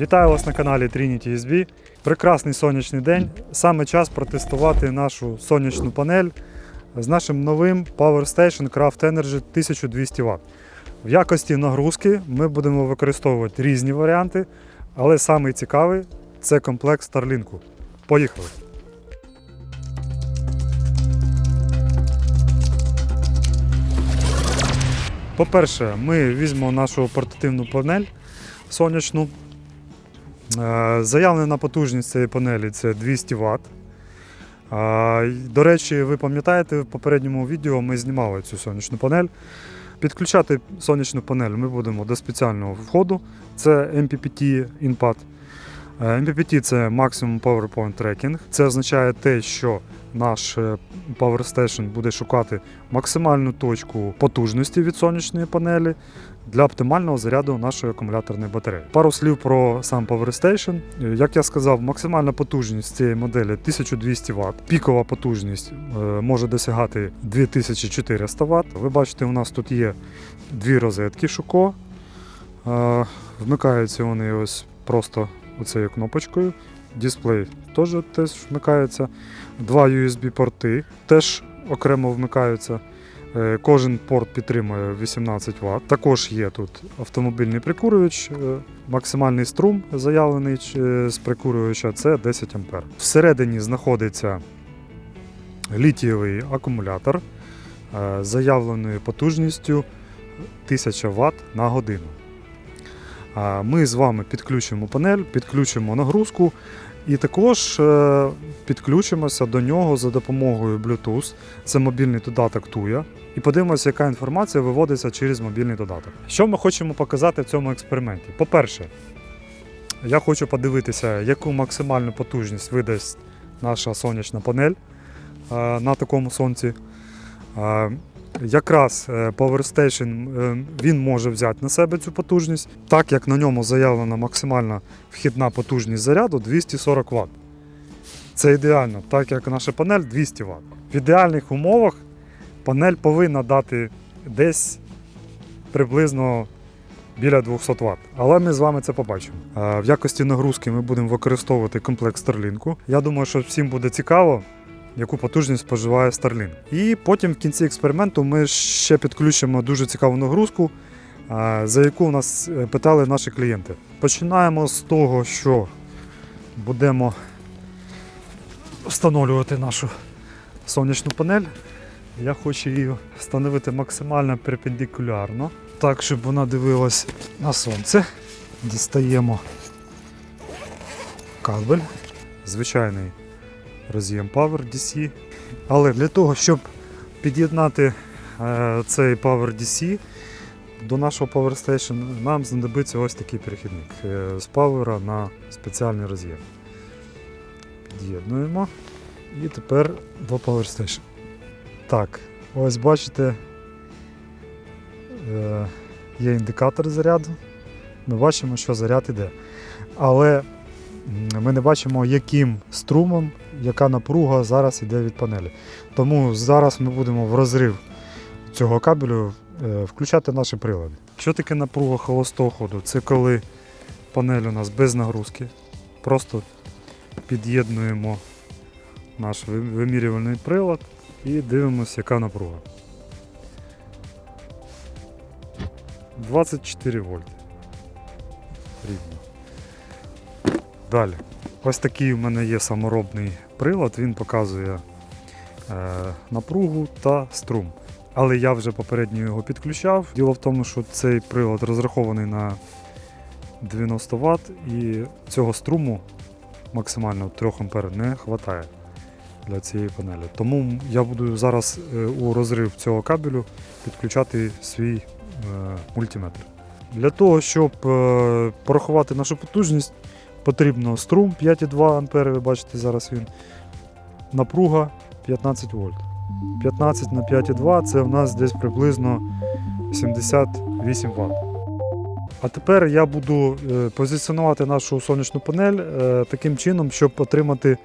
Вітаю вас на каналі Trinity SB. Прекрасний сонячний день. Саме час протестувати нашу сонячну панель з нашим новим Power Station Craft Energy 1200 Вт. В якості нагрузки ми будемо використовувати різні варіанти, але самий цікавий це комплект Starlink. Поїхали! По-перше, ми візьмемо нашу портативну панель сонячну. Е, Заявлена потужність цієї панелі це 200 Вт. До речі, ви пам'ятаєте, в попередньому відео ми знімали цю сонячну панель. Підключати сонячну панель ми будемо до спеціального входу. Це MPPT Input. Е, MPPT це Maximum PowerPoint Tracking. Це означає те, що наш е, Power Station буде шукати максимальну точку потужності від сонячної панелі для оптимального заряду нашої акумуляторної батареї. Пару слів про сам Power Station. Е, Як я сказав, максимальна потужність цієї моделі 1200 Вт. Пікова потужність е, може досягати 2400 Вт. Ви бачите, у нас тут є дві розетки Шуко. Вмикаються вони ось просто оцею кнопочкою. Дисплей теж, теж вмикається. Два USB-порти теж окремо вмикаються. Е, Кожен порт підтримує 18 Вт. Також є тут автомобільний прикурювач, е, максимальний струм заявлений е, з прикурювача це 10 А. Всередині знаходиться літієвий акумулятор з заявленою потужністю 1000 Вт на годину. Ми з вами підключимо панель, підключимо нагрузку і також е, підключимося до нього за допомогою Bluetooth. Це мобільний додаток Tuya. І подивимося, яка інформація виводиться через мобільний додаток. Що ми хочемо показати в цьому експерименті? По-перше, я хочу подивитися, яку максимальну потужність видасть наша сонячна панель е, на такому сонці. Якраз е, Power Station е, він може взяти на себе цю потужність, так як на ньому заявлена максимальна вхідна потужність заряду 240 Вт. Це ідеально, так як наша панель 200 Вт. В ідеальних умовах панель повинна дати десь приблизно біля 200 Вт. Але ми з вами це побачимо. Е, В якості нагрузки ми будемо використовувати комплект Starlink. Я думаю, що всім буде цікаво яку потужність споживає Starlink. І потім в кінці експерименту ми ще підключимо дуже цікаву нагрузку, за яку нас е, питали наші клієнти. Починаємо з того, що будемо встановлювати нашу сонячну панель. Я хочу її встановити максимально перпендикулярно, так, щоб вона дивилась на сонце. Дістаємо кабель, звичайний роз'єм Power DC. Але для того, щоб під'єднати е, цей Power DC до нашого Power Station, нам знадобиться ось такий перехідник е, з Power на спеціальний роз'єм. Під'єднуємо. І тепер до Power Station. Так, ось бачите, е, є індикатор заряду. Ми бачимо, що заряд іде. Але ми не бачимо, яким струмом, яка напруга зараз йде від панелі. Тому зараз ми будемо в розрив цього кабелю е, включати наші прилади. Що таке напруга холостого ходу? Це коли панель у нас без нагрузки. Просто під'єднуємо наш вимірювальний прилад і дивимося, яка напруга. 24 вольти. Рівно. Далі. Ось такий у мене є саморобний прилад, він показує е, напругу та струм. Але я вже попередньо його підключав. Діло в тому, що цей прилад розрахований на 90 Вт і цього струму максимально 3 А не вистачає для цієї панелі. Тому я буду зараз е, у розрив цього кабелю підключати свій е, мультиметр. Для того, щоб порахувати нашу потужність, потрібно струм 5,2 А, ви бачите, зараз він. Напруга 15 вольт. 15 на 5,2 це в нас десь приблизно 78 Вт. А тепер я буду е, позиціонувати нашу сонячну панель е, таким чином, щоб отримати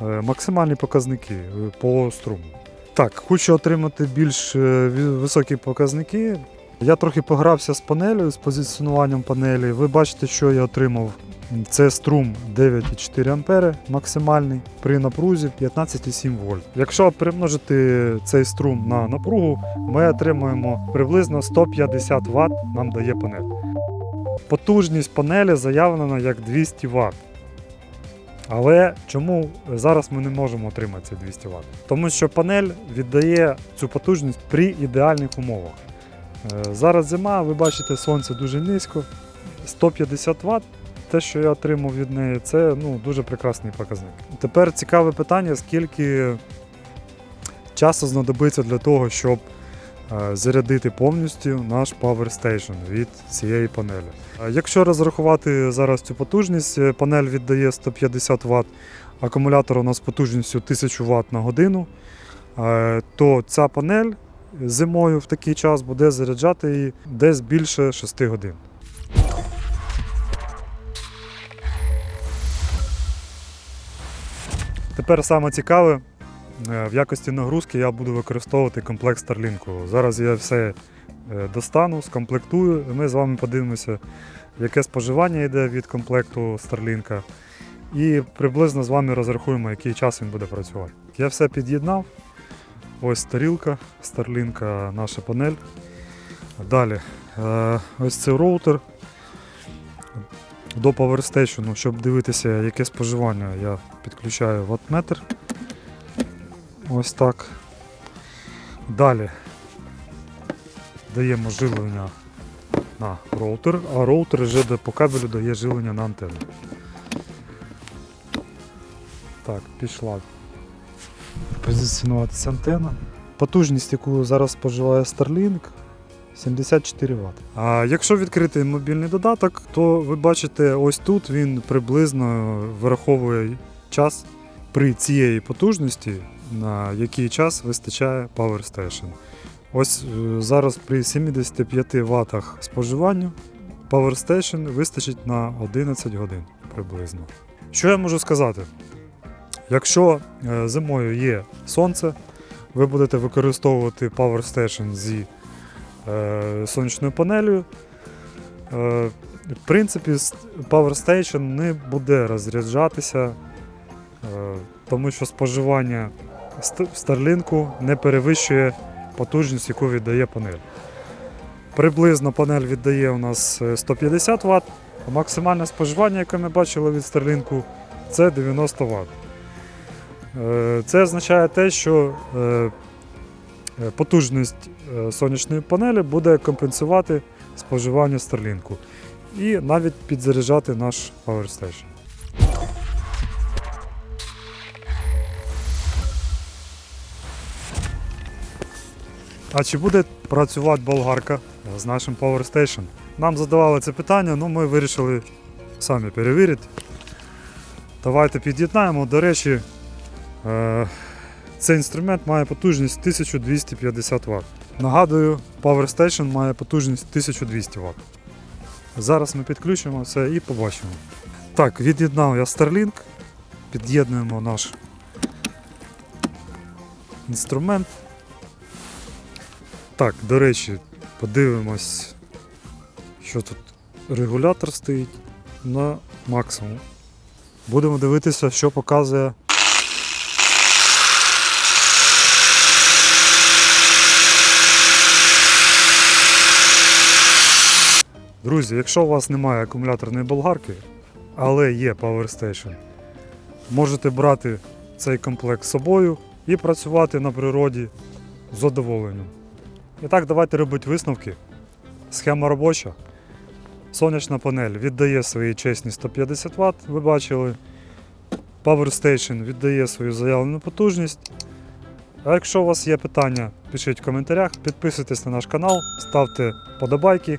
е, максимальні показники по струму. Так, хочу отримати більш високі показники. Я трохи погрався з панелью, з позиціонуванням панелі. Ви бачите, що я отримав Це струм 9,4 ампери максимальний при напрузі 15,7 вольт. Якщо примножити цей струм на напругу, ми отримуємо приблизно 150 Вт нам дає панель. Потужність панелі заявлена як 200 Вт. Але чому зараз ми не можемо отримати ці 200 Вт? Тому що панель віддає цю потужність при ідеальних умовах. Е, Зараз зима, ви бачите, сонце дуже низько. 150 Вт, те, що я отримав від неї, це ну, дуже прекрасний показник. Тепер цікаве питання, скільки часу знадобиться для того, щоб е, зарядити повністю наш Power Station від цієї панелі. Е, Якщо розрахувати зараз цю потужність, панель віддає 150 Вт, акумулятор у нас потужністю 1000 Вт на годину, то ця панель зимою в такий час буде заряджати її десь більше 6 годин. Тепер саме цікаве, е, в якості нагрузки я буду використовувати комплект Starlink. Зараз я все е, достану, скомплектую, і ми з вами подивимося, яке споживання йде від комплекту Starlink. І приблизно з вами розрахуємо, який час він буде працювати. Я все під'єднав. Ось тарілка, Starlink, наша панель. Далі, е, ось це роутер до Power Station, щоб дивитися, яке споживання, я підключаю ваттметр. Ось так. Далі даємо живлення на роутер, а роутер вже по кабелю дає живлення на антенну. Так, пішла позиціонуватися антенна. Потужність, яку зараз споживає Starlink, 74 Вт. А якщо відкрити мобільний додаток, то ви бачите, ось тут він приблизно вираховує час при цієї потужності, на який час вистачає Power Station. Ось е, зараз при 75 Вт споживанню Power Station вистачить на 11 годин приблизно. Що я можу сказати? Якщо е, зимою є сонце, ви будете використовувати Power Station зі е, сонячною панелью. Е, в принципі, Power Station не буде розряджатися, тому що споживання Starlink не перевищує потужність, яку віддає панель. Приблизно панель віддає у нас е, 150 Вт, а максимальне споживання, яке ми бачили від Starlink, це 90 Вт. Е, Це означає те, що е, потужність е, сонячної панелі буде компенсувати споживання Starlink і навіть підзаряджати наш Power Station. А чи буде працювати болгарка з нашим Power Station? Нам задавали це питання, але ми вирішили самі перевірити. Давайте під'єднаємо. До речі, цей інструмент має потужність 1250 Вт. Нагадую, Power Station має потужність 1200 Вт. Зараз ми підключимо це і побачимо. Так, від'єднав я Starlink. Під'єднуємо наш інструмент. Так, до речі, подивимось, що тут регулятор стоїть на максимум. Будемо дивитися, що показує Друзі, якщо у вас немає акумуляторної болгарки, але є Power Station, можете брати цей комплект з собою і працювати на природі з задоволенням. І так, давайте робити висновки. Схема робоча. Сонячна панель віддає свої чесні 150 Вт, ви бачили. Power Station віддає свою заявлену потужність. А якщо у вас є питання, пишіть в коментарях, підписуйтесь на наш канал, ставте подобайки.